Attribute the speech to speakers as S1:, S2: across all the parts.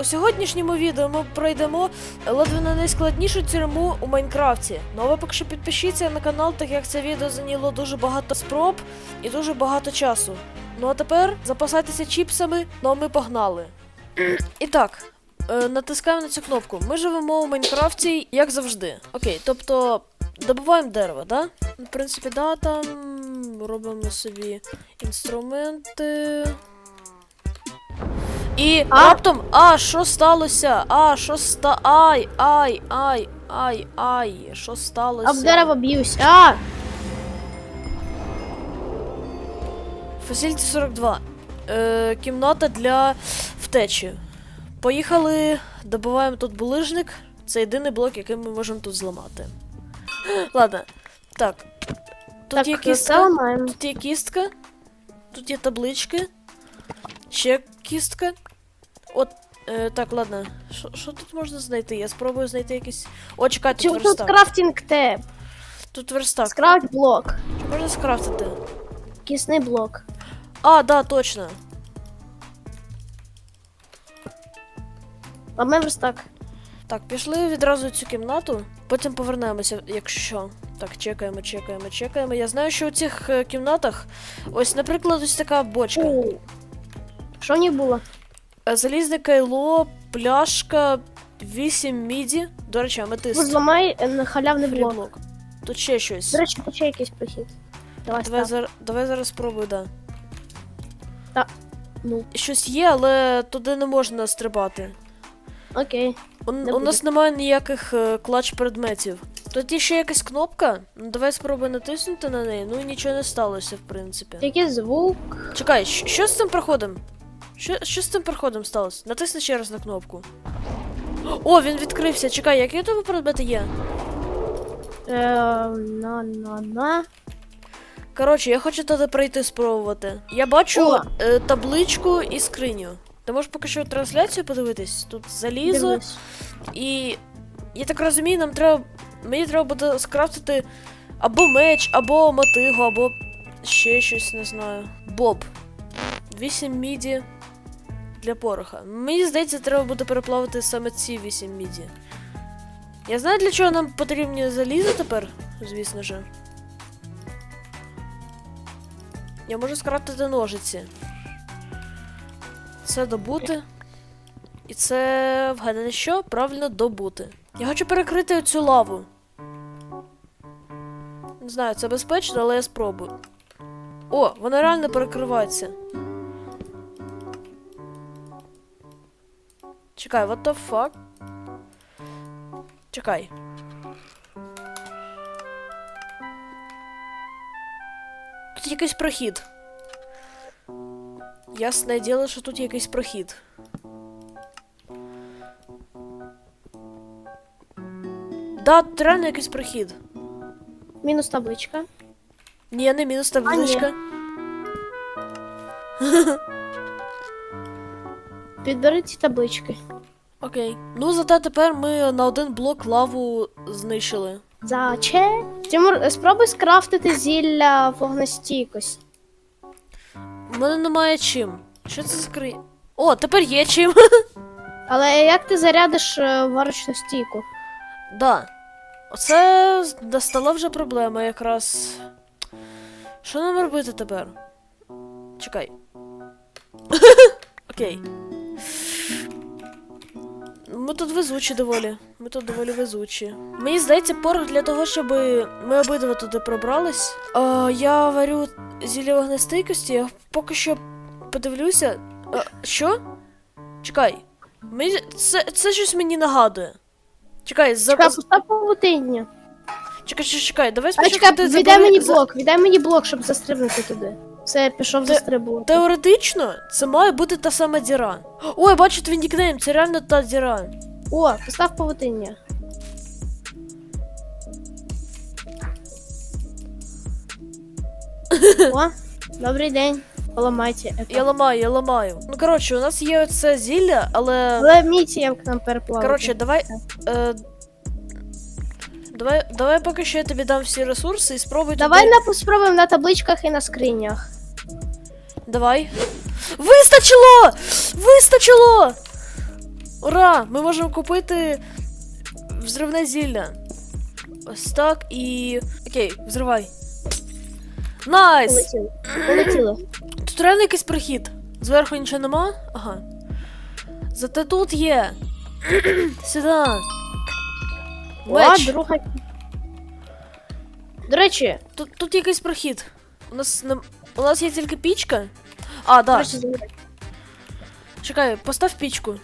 S1: У сьогоднішньому відео ми пройдемо ледве не найскладнішу тюрму у Майнкрафті. Ну а ви поки що підпишіться на канал, так як це відео зайняло дуже багато спроб і дуже багато часу. Ну а тепер запасайтеся чіпсами, ну а ми погнали. І так, е, натискаємо на цю кнопку. Ми живемо у Майнкрафті, як завжди. Окей, тобто добуваємо дерево, да? В принципі, да, там робимо собі інструменти. І
S2: А?
S1: раптом, а, що сталося? А, що ста. Ай, ай, ай, ай, ай, що сталося?
S2: Об дерево б'юсь. А!
S1: Фасильті 42. Е, кімната для втечі. Поїхали, добуваємо тут булижник. Це єдиний блок, який ми можемо тут зламати. Ладно. Так. Тут
S2: так,
S1: є кістка. Тут є кістка. Тут є таблички. Ще кістка. От. Е, так, ладно. Що- тут можна знайти? Я спробую знайти якийсь. О, чекай, тут
S2: Чому тут
S1: верстак.
S2: крафтінг теб?
S1: Тут верстак.
S2: Скрафт блок.
S1: Що можна скрафтити?
S2: Кисний блок.
S1: А, да, точно.
S2: Ламаємо верстак.
S1: Так, пішли відразу в цю кімнату, потім повернемося, якщо. Так, чекаємо, чекаємо, чекаємо. Я знаю, що у цих е, кімнатах, ось, наприклад, ось така бочка.
S2: О. Що в ній було?
S1: Е, Залізне кайло, пляшка, 8 міді. До речі, аметист.
S2: Зламай е, халявний блок.
S1: Фріблок. Тут ще щось.
S2: До речі, почай якийсь прохід. Давай,
S1: Давай,
S2: став.
S1: зар... Давай зараз спробую, да.
S2: Ну,
S1: Щось є, але туди не можна стрибати.
S2: окей.
S1: У,
S2: Не
S1: у нас немає ніяких е, клач предметів. Тут є ще якась кнопка. Ну, давай спробуй натиснути на неї. Ну і нічого не сталося, в принципі.
S2: Який звук.
S1: Чекай, щ- що з цим проходом? Що, що з цим проходом сталося? Натисни ще раз на кнопку. О, він відкрився. Чекай, які у тебе предмети є?
S2: Е, на, на, на.
S1: Коротше, я хочу туди пройти спробувати. Я бачу
S2: О!
S1: е, табличку і скриню. Ти можеш поки що трансляцію подивитись? Тут залізо. І я так розумію, нам треба. Мені треба буде скрафтити або меч, або мотигу, або ще щось, не знаю. Боб. 8 міді для пороха. Мені здається, треба буде переплавити саме ці 8 міді. Я знаю, для чого нам потрібні залізо тепер, звісно же. Я можу скрафтити ножиці. Це добути. І це вгадати що? Правильно добути. Я хочу перекрити цю лаву. Не знаю, це безпечно, але я спробую. О, вона реально перекривається. Чекай, what the fuck? Чекай. Тут якийсь прохід. Ясне діло, що тут якийсь прохід. Да, тут реально якийсь прохід.
S2: Мінус табличка.
S1: Ні, не мінус
S2: А, ні. Підбери ці таблички.
S1: Окей. Ну, зате тепер ми на один блок лаву знищили.
S2: Заче? Тимур, спробуй скрафтити зілля вогнестійкості.
S1: У мене немає чим. Що це за. О, тепер є чим.
S2: Але як ти зарядиш е, варочну стійку?
S1: да. Оце достала вже проблема якраз. Що нам робити тепер? Чекай. Окей. Ми тут везучі доволі. Ми тут доволі везучі. Мені здається, порох для того, щоб ми обидва туди пробрались. А, я варю зілля вогнестійкості, я поки що подивлюся. А, що? Чекай. Мені... Це, це щось мені нагадує. Чекай, за...
S2: Чекай, постав павутиння.
S1: чекай, чекай, чекай, давай
S2: А чекай, віддай мені блок, віддай мені блок, щоб застрибнути туди. Все, я пішов
S1: Те-
S2: застрибувати.
S1: Теоретично, це має бути та сама діра. Ой, бачу твій нікнейм, це реально та діра.
S2: О, постав павутиння. О, добрий день. Поламайте. это.
S1: Я ламаю, я ламаю. Ну коротше, у нас є оце зілля, але.
S2: Але міція к нам переплавити.
S1: Коротше, давай. Е... Давай, давай поки що я тобі дам всі ресурси і спробуй.
S2: Давай
S1: туди...
S2: на, спробуємо на табличках і на скринях.
S1: Давай. Вистачило! Вистачило! Ура! Ми можемо купити взривне зілля. Ось так і. Окей, взривай. Найс!
S2: Полетіли. Полетіли.
S1: Тут реально якийсь прохід. Зверху нічого нема? Ага. Зате тут є. Сюди.
S2: О, друга. До речі,
S1: Тут, тут якийсь прохід. У нас не... У нас є тільки пічка. А,
S2: до
S1: да.
S2: речі, забирай.
S1: Чекай, постав пічку.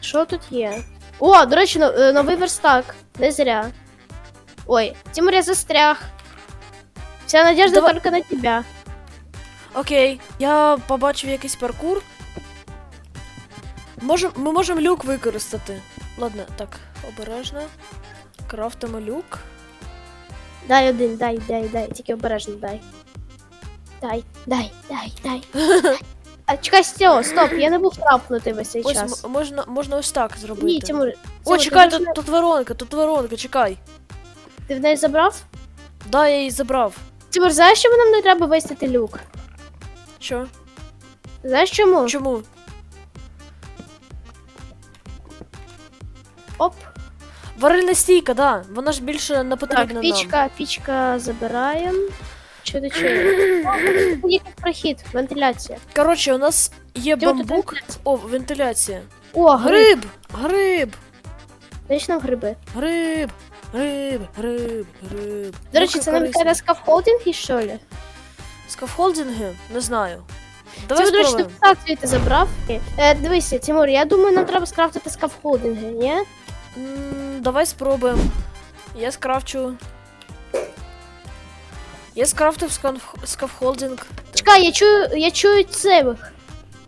S2: що тут є? О, до речі, но- е, новий верстак. Не зря. Ой, Тимур, я застряг. Вся надежда
S1: Давай-
S2: только на тебя.
S1: Окей. Я побачив якийсь паркур. Можем, ми можемо люк використати. Ладно, так, обережно. Крафтимо люк.
S2: Дай один, дай, дай, дай. Тільки обережно дай. Дай, дай, дай, дай. А чекай, Стьо, стоп, я не був трапнутий весь цей
S1: Ось
S2: час.
S1: м- можна, можна ось так зробити.
S2: Ні, Тимур.
S1: О,
S2: Тимур,
S1: чекай,
S2: ти,
S1: тут, тут воронка, тут воронка, чекай.
S2: ти в неї забрав?
S1: Да, я її забрав.
S2: Тимур, знаєш, чому нам не треба вистити люк?
S1: Що?
S2: Знаєш чому?
S1: Чому?
S2: Оп.
S1: Варильна стійка, да. Вона ж більше не потрібна
S2: Так,
S1: нам.
S2: пічка, пічка забираємо. Що до чого? Який прохід, вентиляція.
S1: Коротше, у нас є
S2: тут
S1: бамбук.
S2: вентиляція?
S1: О, вентиляція.
S2: О, гриб.
S1: Гриб! Гриб!
S2: Даєш нам гриби.
S1: Гриб! Гриб! Гриб! Гриб.
S2: До речі, це нам якась скафхолдинги, що ли?
S1: Скафхолдинги? Не знаю. Давай
S2: Тимур, до речі, ти
S1: спробуємо.
S2: ти забрав. Е, дивися, Тимур, я думаю, нам треба скрафтити скафхолдинги, ні?
S1: М, Давай спробуємо. Я скрафчу. Я скрафтив скаф- скафхолдинг.
S2: Чекай, я чую, я чую цевих.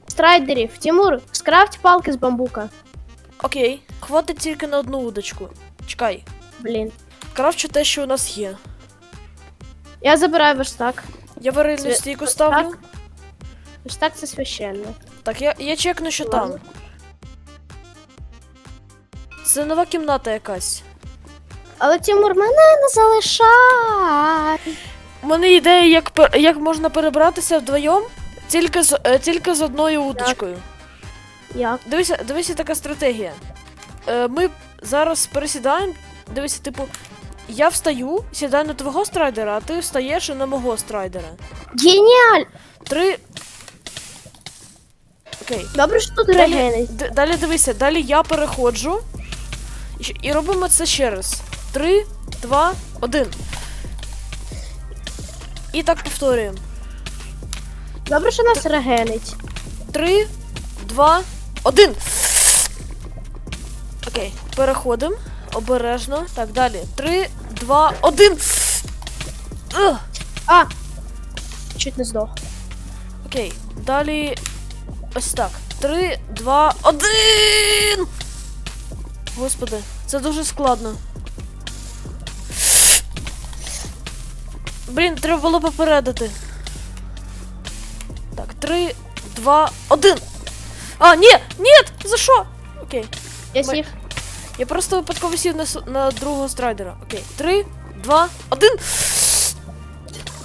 S2: Страйдерів. Тимур, скрафт палки з бамбука.
S1: Окей. Хватить тільки на одну удочку. Чекай.
S2: Блін.
S1: Крафчу те, що у нас є.
S2: Я забираю верстак.
S1: Я варильну
S2: Це-
S1: стійку ставлю.
S2: Верстак це священно.
S1: Так, я, я чекну, що там.
S2: Ладно.
S1: Це нова кімната якась.
S2: Але Тимур, мене не залишай.
S1: У мене ідея, як, пер- як можна перебратися вдвоєм, тільки з, е, тільки з одною удочкою.
S2: Як?
S1: Дивися, дивися така стратегія. Е, ми зараз пересідаємо. Дивися, типу, я встаю, сідаю на твого страйдера, а ти встаєш і на мого страйдера.
S2: Геніаль!
S1: Три. Окей.
S2: Добре, що тут
S1: Далі,
S2: регени.
S1: д- далі дивися, далі я переходжу. І, робимо це ще раз. Три, два, один. І так повторюємо.
S2: Добре, що нас регенить.
S1: Три, два, один. Окей, переходимо. Обережно. Так, далі. Три, два, один. Ух,
S2: А! Чуть не здох.
S1: Окей, далі. Ось так. Три, два, один. Господи, це дуже складно. Блін, треба було попередити. Так, три, два, один. А, ні! Ні! За що? Окей.
S2: Я сів.
S1: Я просто випадково сів на, на другого страйдера. Окей. Три, два, один.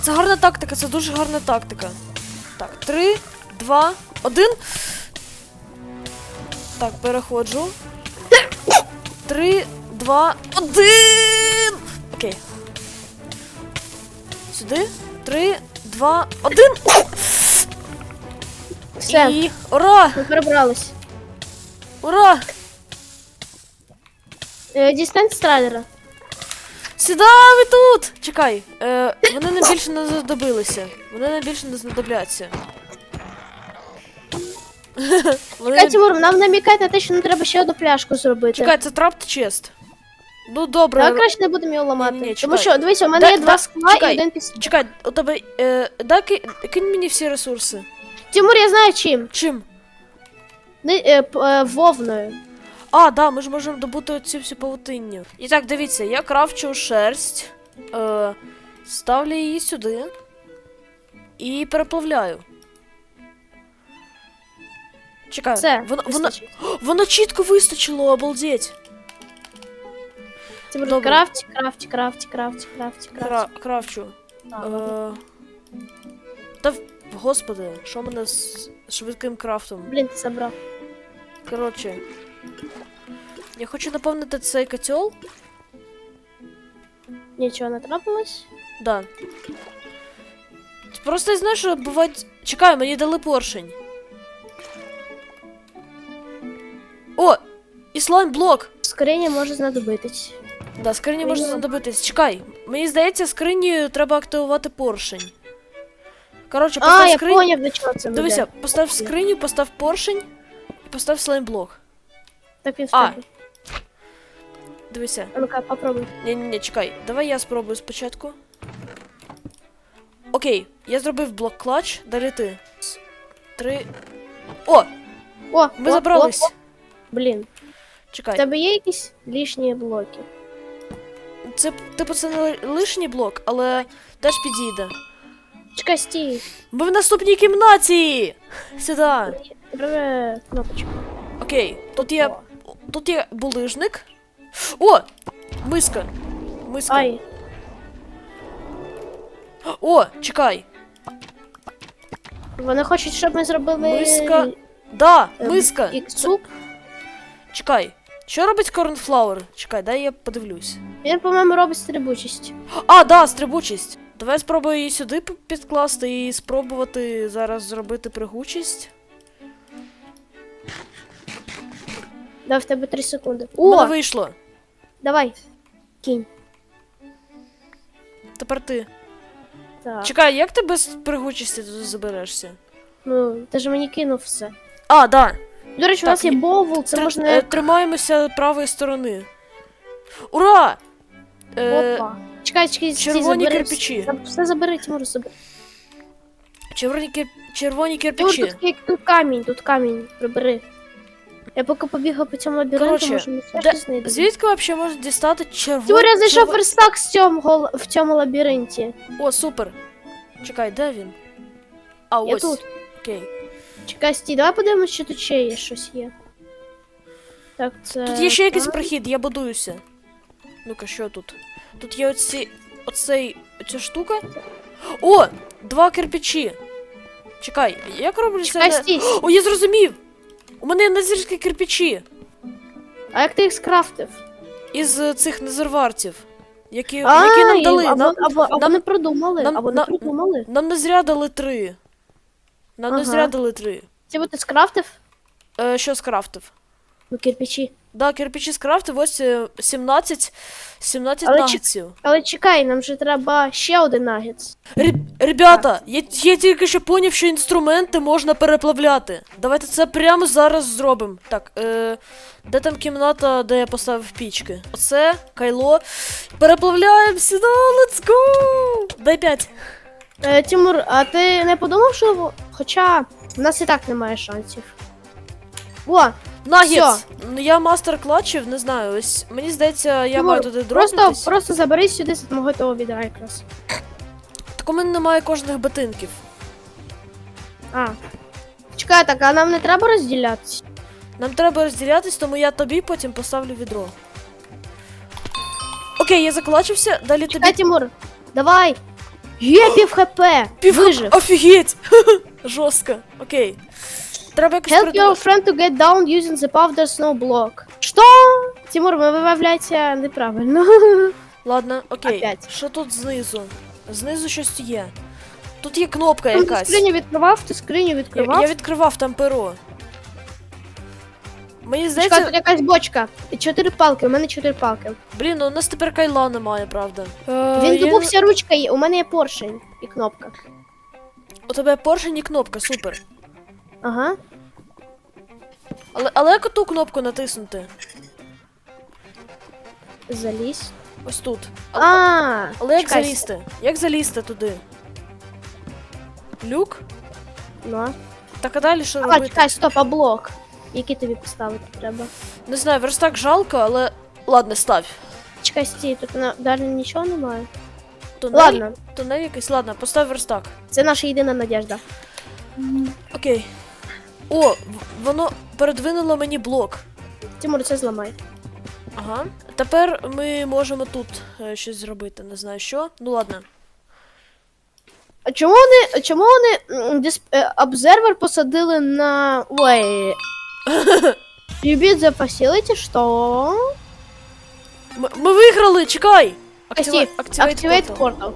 S1: Це гарна тактика, це дуже гарна тактика. Так, три, два, один. Так, переходжу. Три, два, один. Окей. Сюди. Три, два, один.
S2: Все,
S1: І. Ура!
S2: ми перебрались.
S1: Ура!
S2: Е, Дістань страйдера.
S1: Ви тут! Чекай, е, вони нам більше не знадобилися. Вони нам більше не знадобляться. Вони...
S2: Чекай, Тимур, нам намікають на те, що нам треба ще одну пляшку зробити.
S1: Чекай, це трапт чест. Ну добре.
S2: Давай краще не будемо його ламати.
S1: Ні-ні,
S2: Тому що, дивися, у мене
S1: Да-
S2: є
S1: да,
S2: два скла
S1: чекай.
S2: і один пістолет.
S1: Чекай, у тебе. Е, дай ки- кинь мені всі ресурси.
S2: Тимур, я знаю чим.
S1: Чим?
S2: Ни- е, п- е, Вовною.
S1: А, да, ми ж можемо добути ці всі павутиння. І так, дивіться, я крафчу шерсть, е, ставлю її сюди і переплавляю. Чекай,
S2: Все,
S1: воно, воно,
S2: вистачить.
S1: воно чітко вистачило, обалдеть.
S2: Тимур,
S1: Добре.
S2: крафті, крафті, крафті, крафті, крафті,
S1: Кра,
S2: крафті.
S1: крафчу.
S2: А,
S1: Е,
S2: ладно.
S1: та, в- господи, що мене з швидким крафтом?
S2: Блін, ти забрав.
S1: Коротше. Я хочу наповнити цей котел.
S2: Нічого не трапилось.
S1: Да. Просто я знаю, що бувають. Чекай, мені дали поршень. І слайм блок!
S2: Скриня може знадобитись.
S1: Да, скрині
S2: Мені-
S1: знадобитись. Чекай, мені здається, скрині треба активувати поршень. Коротше,
S2: А,
S1: постав
S2: я
S1: скриню.
S2: поняв, до чого це
S1: Дивися,
S2: веде.
S1: постав скриню, постав поршень і постав слайм блок.
S2: Так він
S1: А. Дивися.
S2: А ну-ка, попробуй.
S1: Ні, ні, ні, чекай. Давай я спробую спочатку. Окей, я зробив блок клач, далі ти. Три. О!
S2: О,
S1: Ми
S2: о,
S1: забрались.
S2: о, о. Блін, в тебе є якісь лишні блоки?
S1: Це типу це не лишній блок, але теж підійде.
S2: Чекай, стій.
S1: Ми в наступній кімнаті! Сюди.
S2: Кнопочку.
S1: Окей, тут є. Тут є булижник. О! Миска. Миска.
S2: Ай,
S1: О, чекай.
S2: вони хочуть, щоб ми зробили
S1: Миска. Да,
S2: Ем,
S1: миска.
S2: і суп.
S1: Чекай. Що робить корнфлауер? Чекай, дай я подивлюсь.
S2: Він, по-моєму, робить стрибучість.
S1: А, да, стрибучість. Давай спробую її сюди підкласти і спробувати зараз зробити пригучість.
S2: Да, в тебе 3 секунди.
S1: У мене вийшло.
S2: давай. Кінь.
S1: Тепер ти.
S2: Так.
S1: Чекай, як ти без пригучості туди заберешся?
S2: Ну, ти ж мені кинув все.
S1: А, да.
S2: До речі, у нас є
S1: і-
S2: бовл, це
S1: Тр-
S2: можна.
S1: е, Тримаємося правої сторони. Ура! Е,
S2: Опа. Чекай, чекай,
S1: червоні
S2: забери
S1: кирпичі.
S2: все. Заб- Все забери, Тимур, забери.
S1: червоні, кир... червоні
S2: Тимур,
S1: кирпичі.
S2: тут, є- тут камінь, тут камінь, прибери. Я поки побігав по цьому лабіринту,
S1: Коротше,
S2: може ми все
S1: де-
S2: щось знайдемо.
S1: Звідки взагалі можна дістати червоні?
S2: Тимур, я знайшов верстак з цьому, гол- в цьому лабіринті.
S1: О, супер. Чекай, де він? А,
S2: Я
S1: ось.
S2: тут.
S1: Окей.
S2: Чекай, стій, давай подивимось, що тут ще є щось є. Так, це.
S1: Тут є ще якийсь прохід, я будуюся. Ну-ка, що тут? Тут є оці. оцей. оця штука. О! Два кирпичі. Чекай, як роблю
S2: Чекай,
S1: це?
S2: стій.
S1: О, я зрозумів! У мене назірські кирпичі
S2: А як ти їх скрафтив?
S1: із е, цих назерварців, які, які нам дали.
S2: Або,
S1: Нам,
S2: або, або
S1: нам-
S2: не продумали,
S1: нам-
S2: або не
S1: на-
S2: придумали.
S1: нам не зря дали три. Нам не
S2: Ага.
S1: зря дали три.
S2: Типу ти скрафтив?
S1: Е, що скрафтив?
S2: Ну, кирпичі.
S1: Да, кирпичі скрафтив, ось е, 17, 17
S2: Але чи-
S1: нагетсів.
S2: Але чекай, нам же треба ще один нагетс.
S1: Реб- Ребята, я, я тільки що поняв, що інструменти можна переплавляти. Давайте це прямо зараз зробимо. Так, е, де там кімната, де я поставив пічки? Оце, кайло. Переплавляємо сюди, let's go! Дай 5.
S2: Е, Тимур, а ти не подумав, що. Хоча в нас і так немає шансів. О,
S1: Нагіц! Ну я мастер клатчів, не знаю, ось мені здається, я
S2: Тимур,
S1: маю туди
S2: просто,
S1: дропнутись.
S2: просто забери сюди з мого того відра якраз.
S1: Так у мене немає кожних ботинків.
S2: А. Чекай, так, а нам не треба розділятися.
S1: Нам треба розділятись, тому я тобі потім поставлю відро. Окей, я заклачився, далі тобі
S2: Чекай, Тимур, давай! Є пів хп!
S1: Пів
S2: Вижив.
S1: Офігеть! Жорстко. Окей. Треба якось
S2: Help
S1: придумати.
S2: your friend to get down using the powder snow block. Що? Тимур, ми виявляється неправильно.
S1: Ладно, окей.
S2: Опять.
S1: Що тут знизу? Знизу щось є. Тут є кнопка
S2: ти
S1: якась.
S2: скриню відкривав, ти скриню
S1: Я,
S2: відкривав.
S1: я відкривав там перо. Мені
S2: Чекай,
S1: здається,
S2: тут якась бочка. Чотири палки, у мене чотири палки.
S1: блін, ну у нас тепер кайла немає, правда. Е,
S2: Він
S1: я-
S2: добувся ручка є, у мене є поршень і кнопка.
S1: У тебе поршень і кнопка, супер.
S2: Ага.
S1: Але, але як ту кнопку натиснути?
S2: Залізь.
S1: Ось тут. А,
S2: А,
S1: але як
S2: чекай.
S1: залізти? Як залізти туди? Люк?
S2: Ну.
S1: Так а далі що
S2: А,
S1: робити?
S2: чекай, стоп, а блок. Який тобі поставити треба?
S1: Не знаю, верстак жалко, але. Ладно, став.
S2: Чекай, стій, тут на... далі нічого немає.
S1: Тунель,
S2: Ладно,
S1: тунель якийсь, ладно, постав верстак.
S2: це наша єдина надіжда.
S1: Окей. О, воно передвинуло мені блок.
S2: Тимур, це зламай.
S1: Ага. Тепер ми можемо тут е, щось зробити, не знаю що. Ну ладно.
S2: А чому вони. Чому вони м, дисп... е, обзервер посадили на. Ой. You beat the facility, що?
S1: Ми, ми виграли, чекай! Актива...
S2: Актив, Activate
S1: portal.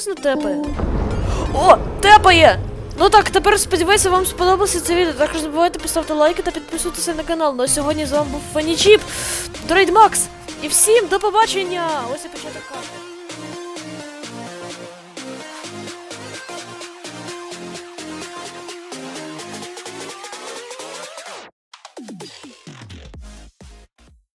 S1: нас не тепає. О, тепає! Ну так, тепер сподіваюся, вам сподобалося це відео. Також не забувайте поставити лайки та підписуватися на канал. Ну а сьогодні з вами був Фанічіп, Трейдмакс. І всім до побачення! Ось і початок карти.